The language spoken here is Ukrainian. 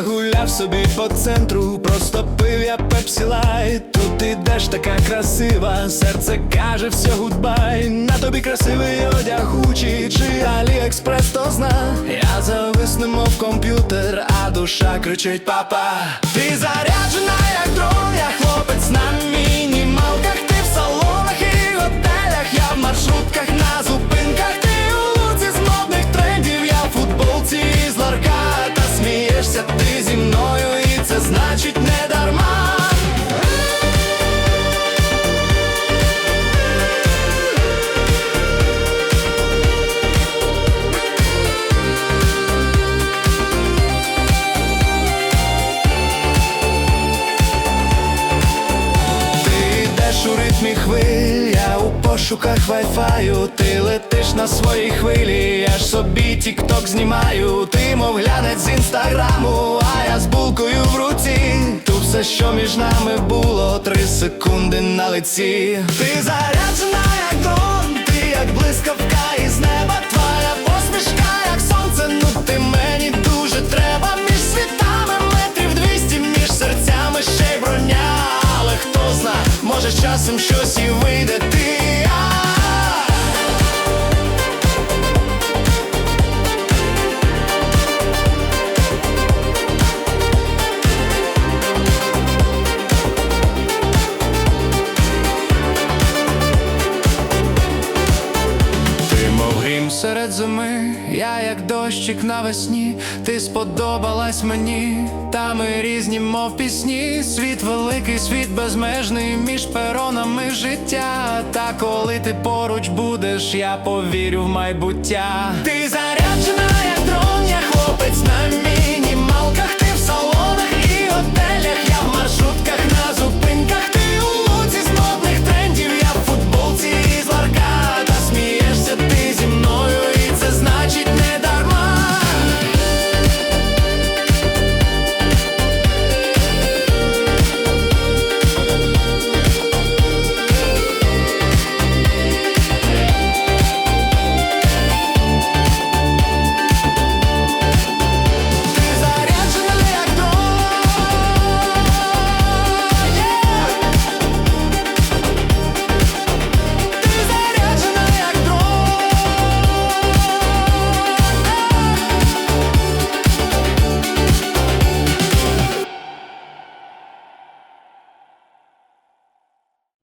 гуляв собі по центру, просто пив я пепсі лайт. Тут ідеш така красива, серце каже все гудбай. На тобі красивий одяг Гучі чи Аліекспрес, то зна. Я зависнемо в комп'ютер, а душа кричить папа Ти заряджена, як дрон, я хлопець на мінімалках Ти в салонах і готелях, я в маршрутках на зупинках Ти у луці з модних трендів, я в футболці з ларка смієшся ти ритмі хвиль, я у пошуках вайфаю, ти летиш на своїй хвилі, я ж собі тік-ток знімаю, ти мов глянець з інстаграму, а я з булкою в руці. Тут все, що між нами було, три секунди на лиці. Ти заряджена, як дон, ти як блискавка часом щось і вийде Серед зими, я як дощик навесні, ти сподобалась мені, та ми різні, мов пісні, світ великий, світ безмежний, між перонами життя. Та коли ти поруч будеш, я повірю в майбуття. Ти за